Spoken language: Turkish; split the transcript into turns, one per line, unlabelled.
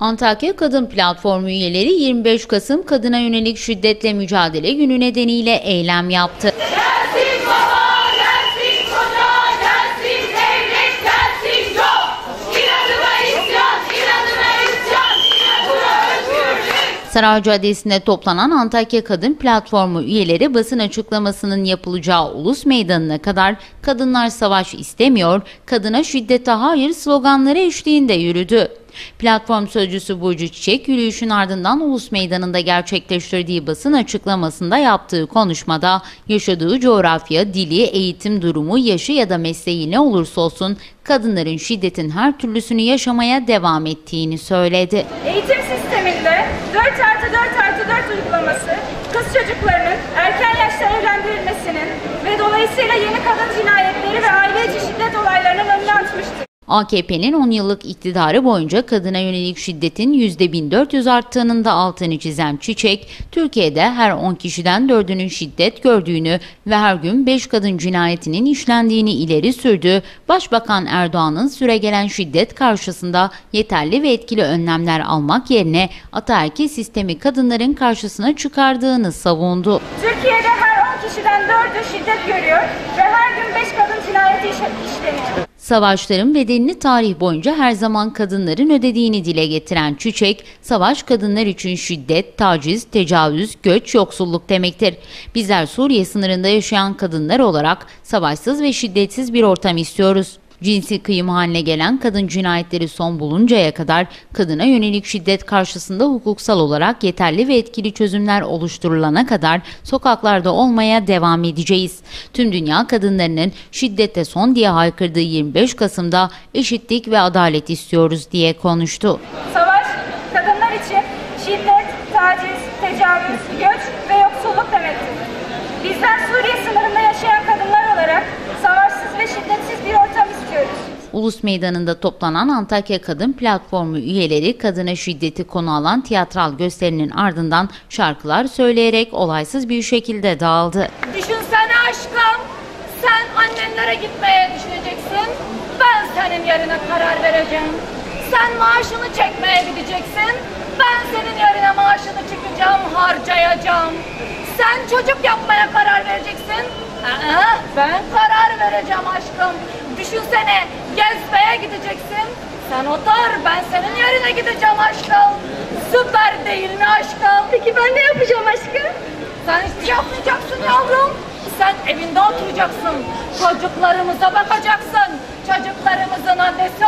Antakya Kadın Platformu üyeleri 25 Kasım Kadına Yönelik Şiddetle Mücadele Günü nedeniyle eylem yaptı.
Gelsin baba, gelsin koca, gelsin devlet, gelsin yok. İnadına isyan, inadına isyan, inadına özgürlük.
Saray Caddesi'nde toplanan Antakya Kadın Platformu üyeleri basın açıklamasının yapılacağı Ulus Meydanı'na kadar kadınlar savaş istemiyor, kadına şiddete hayır sloganları eşliğinde yürüdü. Platform sözcüsü Burcu Çiçek, yürüyüşün ardından Ulus Meydanı'nda gerçekleştirdiği basın açıklamasında yaptığı konuşmada yaşadığı coğrafya, dili, eğitim durumu, yaşı ya da mesleği ne olursa olsun kadınların şiddetin her türlüsünü yaşamaya devam ettiğini söyledi.
Eğitim sisteminde 4 artı 4 artı 4
AKP'nin 10 yıllık iktidarı boyunca kadına yönelik şiddetin %1400 arttığının da altını çizen Çiçek, Türkiye'de her 10 kişiden 4'ünün şiddet gördüğünü ve her gün 5 kadın cinayetinin işlendiğini ileri sürdü. Başbakan Erdoğan'ın süregelen şiddet karşısında yeterli ve etkili önlemler almak yerine ataerkil sistemi kadınların karşısına çıkardığını savundu.
Türkiye'de her 10 kişiden 4'ü şiddet görüyor ve her gün 5 kadın cinayeti iş- işleniyor.
Savaşların bedelini tarih boyunca her zaman kadınların ödediğini dile getiren Çiçek, savaş kadınlar için şiddet, taciz, tecavüz, göç, yoksulluk demektir. Bizler Suriye sınırında yaşayan kadınlar olarak savaşsız ve şiddetsiz bir ortam istiyoruz. Cinsi kıyım haline gelen kadın cinayetleri son buluncaya kadar kadına yönelik şiddet karşısında hukuksal olarak yeterli ve etkili çözümler oluşturulana kadar sokaklarda olmaya devam edeceğiz. Tüm dünya kadınlarının şiddete son diye haykırdığı 25 Kasım'da eşitlik ve adalet istiyoruz diye konuştu.
Savaş kadınlar için şiddet, taciz, tecavüz, göç ve yoksulluk demektir. Bizler Suriye sınırında yaşayan kadınlar olarak savaşsız ve şiddetsiz bir ortam istiyoruz.
Ulus Meydanı'nda toplanan Antakya Kadın Platformu üyeleri kadına şiddeti konu alan tiyatral gösterinin ardından şarkılar söyleyerek olaysız bir şekilde dağıldı.
Düşünsene aşkım, sen annenlere gitmeye düşüneceksin. Ben senin yerine karar vereceğim. Sen maaşını çekmeye gideceksin. Ben senin yerine maaşını çekeceğim, harcayacağım. Sen çocuk yapmaya karar vereceksin. Ben karar vereceğim aşkım. Düşünsene, gezmeye gideceksin. Sen otur, ben senin yerine gideceğim aşkım. Süper değil mi aşkım? Peki ben ne yapacağım aşkım? Sen şey yapmayacaksın yavrum. Sen evinde oturacaksın. Çocuklarımıza bakacaksın. Çocuklarımızın annesi